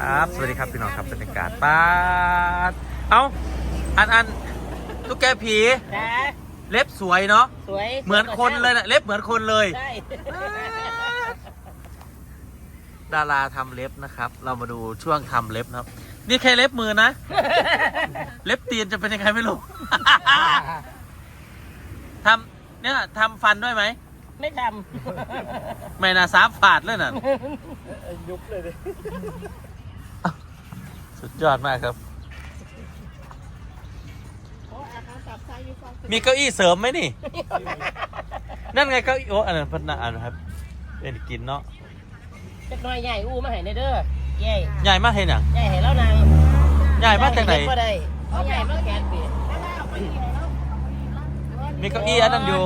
ครับ สวัสดีครับพี่น้องครับบรรยากาศป้าดเอาอันอันตุ๊กแกผี จ้าเล็บสวยเนาะ สวยเหมือนคนเลยนะเล็บเหมือนคนเลย ใช่ดาราทำเล็บนะครับ เรามาดูช่วงทำเล็บนะครับ นี่แค่เล็บมือนะ เล็บตีนจะเป็นยังไงไม่รู้ ทำเนี่ยทำฟันด้วยไหม ไม่ทไม่น่าสามฝาดเลยน่ะำยุบเลยดิ สุดยอดมากครับ มีเก้าอี้เสริมไหมนี่ นั่นไงเก้าอี้โอ้อันนั้นพัฒนาอันนะครับเป็นกินเนาะเล็กน้อยใหญ่อู้มาให้ในเด้อใหญ่ใหญ่มากเห็นอะใหญ่ให้แล้วนางใหญ่มากจากไหนก็ได้เอาใหญ่มากแกนปีมีเก้าอี้อันนั้นอยู่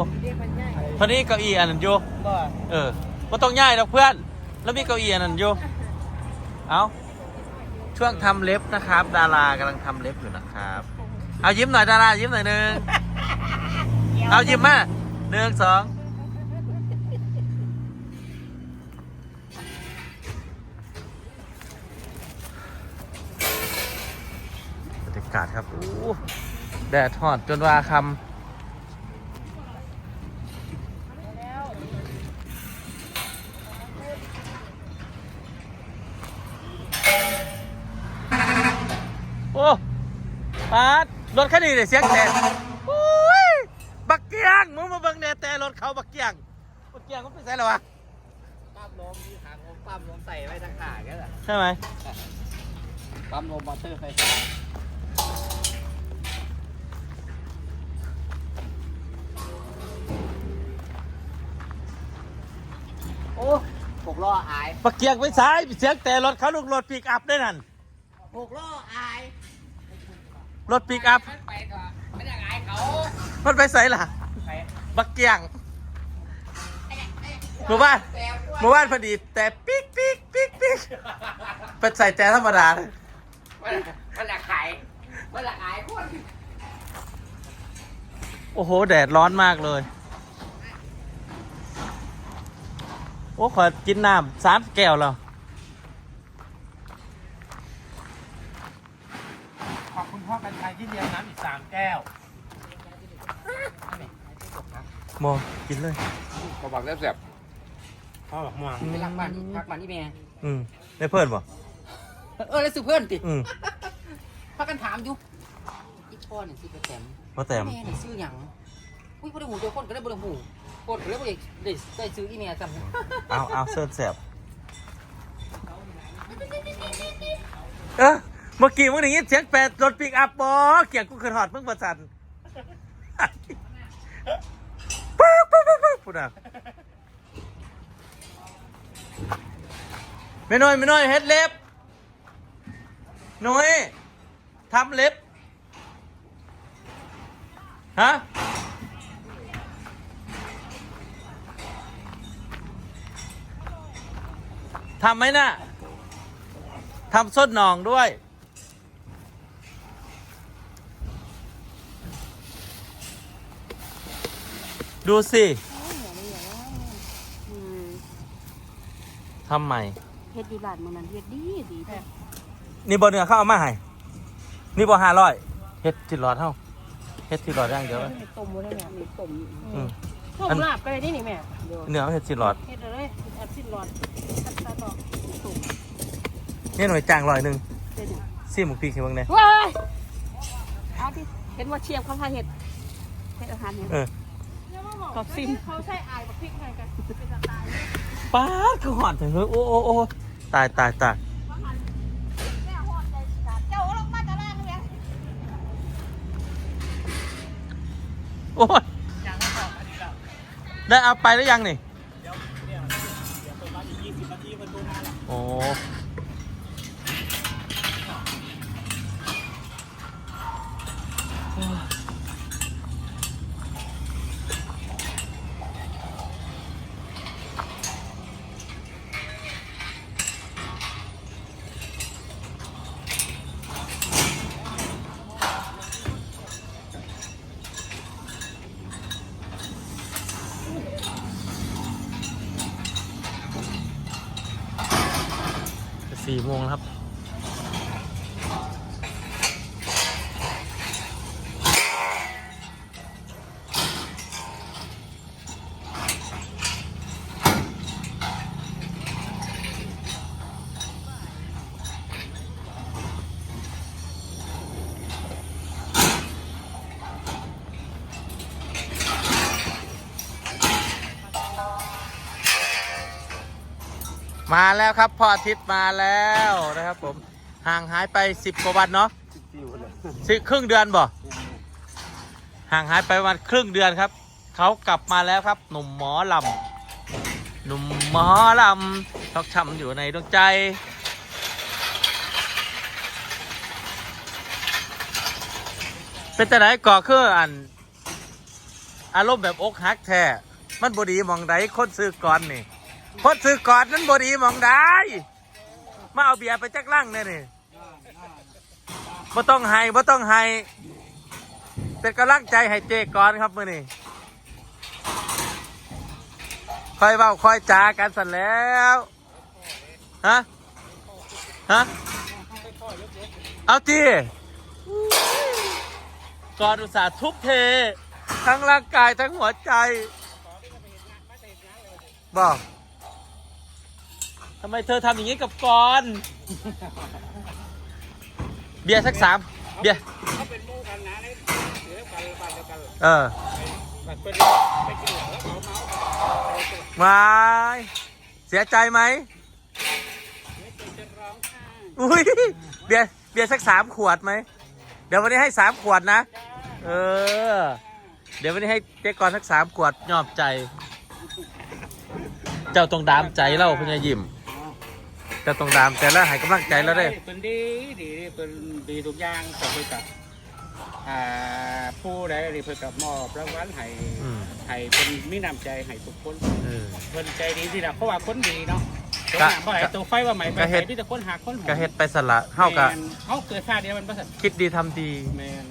ตอนนี้เก้าอี้อันนั้นอยู่บ่เออก็ต้องย้ายดอกเพื่อน แล้วมีเก้าอี้อันนั้นอยู่ เอา ช่วงทำเล็บนะครับ ดารากำลังทำเล็บอยู่นะครับ เอายิ้มหน่อยดารายิ้มหน่อยหนึ่งเอายิ้มมาหนึ่งสองบรรยากาศครับอู้แดดทอดจนว่าคำโอ้ ปาดรถคันนี้เลยเสียงแตกโอ้ยบักเกียงมึงมาเบิ่งแน่แต่รถเขาบักเกียงบักเกียงมันไปใส่แล้ววะปั๊มลมที่ทางผมปั๊มลมใส่ไว้ทางขาแค่นั้นใช่ไหมปั๊มลมมอเตอร์ไฟฟ้าโอ้หกล้ออายบักเกียงไปซ้ายเสียงแต่รถเขาลูกรถปิกอัพได้นั่นหกล้ออาย รถปิกอัพมันไปก่อนไม่ได้อายเขามันไปใส่ล่ะ ไปบักเกียงหมู่บ้านหมู่บ้านพอดี แต่ปิ๊กปิ๊กปิ๊กปิ๊กเป็นใส่แต่ธรรมดาเลยมันมันละขายมันละอายคนโอ้โห แดดร้อนมากเลย โอ้ ขอกินน้ำสามแก้วแล้ว ขอบคุณ พ่อกันชัยที่เลี้ยงน้ำอีกสามแก้วโมกินเลยมาบอกแล้วเสียบพ่อบอกม่วงไปรักบ้านพักบ้านที่แม่อืมได้เพิ่นบ่เออแล้วสืบเพื่อนติอืมพักกันถามอยู่อีพ่อเนี่ยสิไปแต้มมาแต้มแม่นี่ซื้อหยังอุ้ยบ่ได้หูเดียวคนก็ได้บ่ได้หูคนก็ได้บ่ได้ได้ได้ซื้ออีเมลจำเอาเอาเสิร์ฟแสบเออ เมื่อกี้มึงได้ยินเสียงแปดรถปิกอัพบอเกี่ยงกูขึ้นหอดมึงประสันปุ๊บปุ๊บปุ๊บปุ๊บพูดอะไม่น้อยไม่น้อยเฮ็ดเล็บน้อยทำเล็บฮะทำไหมน่ะทำส้นหนองด้วย ดูสิทำใหม่ เฮ็ดอยู่ร้านมื้อนั้นเฮ็ดดีดีแท้นี่บอเนื้อเข้าเอามาให้นี่บอห้าร้อยเฮ็ดที่รอดเท่าเฮ็ดที่รอดย่างเดียวเลยเฮ็ดต้มบ่ได้แม่มีต้มอืมต้มลาบก็ได้นี่นี่แม่เดี๋ยวเนื้อเฮ็ดที่รอดเฮ็ดเลยแอดสิ้นรอดอัดตาต่อต้มนี่หน่อยจางร้อยหนึ่งเด้อซี่หมูพริกให้เบิ่งเนี่ยว้ายเอาดิเห็นว่าเชียงเขาพาเฮ็ดเฮ็ดอาหารเนี่ยเออ ขอบซิมเขาใช้อายบักพริกไงกันเป็นสไตล์ป้าดคือหอนถึงเฮ้ยโอ้โอ้โอ้ตายตายตายแม่ฮอดใจขาดเจ้าลงมาจะแรงเลยโอ้ยได้เอาไปหรือยังนี่โอ้จะ สี่โมงครับ มาแล้วครับพ่ออาทิตย์มาแล้วนะครับผมห่างหายไปสิบกว่าวันเนาะสิครึ่งเดือนบ่ห่างหายไปประมาณครึ่งเดือนครับเขากลับมาแล้วครับ หนุ่มหมอลำหนุ่มหมอลำชอกช้ำอยู่ในดวงใจเป็นแต่ไหนก่อคืออัน อารมณ์แบบอกหักแท้มันบดีมองใดคนซื้อก่อนนี่ คนซื้อกอนนั้นบดีมองใดมาเอาเบียร์ไปจักลั่งเนี่ยนี่บ่ต้องให้บ่ต้องให้เป็นกำลังใจให้เจก่อนครับมือนี่คอยเว้าคอยจากันสันแล้วฮะฮะเอาจีก่อนอุตส่าห์ทุบเท ทั้งร่างกายทั้งหัวใจบอก ทำไมเธอทำอย่างนี้กับกอนเบียร์สักสามเบียร์เขาเป็นมู่กันนะในเดี๋ยวกันบ้านเดียวกันเออมันเป็นไปกินเหล้าแล้วเขาเมาวายเสียใจไหมอุ้ยเบียร์เบียร์สักสามขวดไหม เดี๋ยววันนี้ให้สามขวดนะ เออ เดี๋ยววันนี้ให้เจ๊กรสักสามขวดยอมใจ เจ้าตรงดามใจเล่าคุณยายิม จ้าตรงดามใจแล้วให้กำลังใจแล้วได้เป็นดีดีเป็นดีทุกอย่างแต่เพื่อกับอ่าผู้ใดดีเพื่อกับมอบรางวัลให้อืม ให้เป็นมีน้ำใจให้ทุกคนเออ เพิ่นใจดีที่ละเพราะว่าคนดีเนาะตัวกะหนังบ่ไอ้ตัวไฟว่าใหม่ไปกะเฮ็ดที่แต่คนหักคนหอมก็เฮ็ดไปสละเท่ากับแม่นเขาเกิดชาติเดียวมันประเสริฐคิดดีทำดีแมน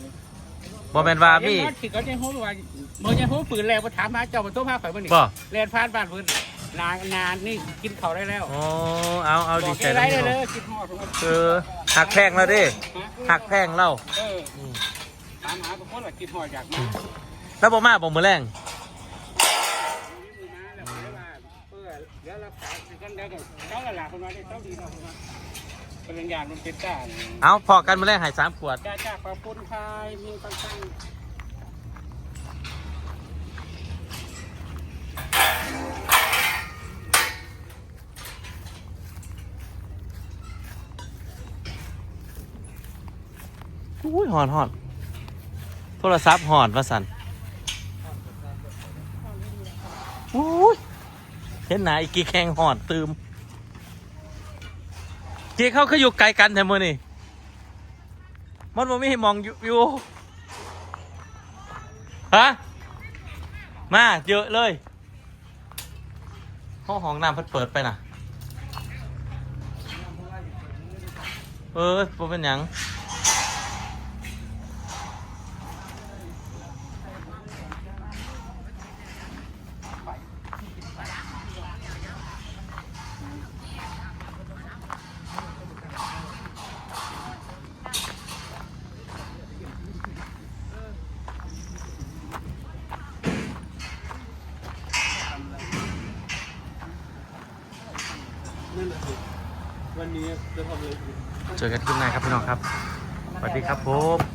บ่แม่นว่ามีเห็นที่เขาจะพูดว่าเมื่อจะพูดปืนแล้วมาถามหาเจ้าประตูภาคไฟบ่นี่บ่เรียนผ่านบ้านเพิ่น นานนานนี่กินเขาวได้แล้วโอ้เอาเอาบดีอกใจแค่ไรแล้วได้พี่เลน้องยกินหอดเออหักแพงแล้วดิหักแพงแล้วเอออืมถามหาทุกคนว่ากินหอดอยากมาแล้วบ่มาบ่มือแรงมีมือมาแล้วเดี๋ยวว่าเพื่อเดี๋ยวรักษาสิกันเดี๋ยวก็เจ้าละหลาคนมาได้เจ้าดีเนาะคนมาเป็นอย่างอย่างมันเป็นด้านเอาพอกันมือแรงให้สามขวดจ้าจ้าขอบคุณค่ะมีตั้ง อุ้ยหอนหอนโทรศัพท์หอนว่าสันอุ้ยเห็นหนาอีกกี่แข่งหอนตืมเจ๊เขาคืออยู่ไกลกันแถมมือนี่มันบ่มีให้มองอยู่อยู่ฮะมาเยอะเลย ห้องห้องน้ำเพิ่เปิดไปน่ะ เออบ่เป็นยัง วันนี้จะทำอะไรเจอกันที่ไหนครับพี่น้องครับสวัสดีครับผม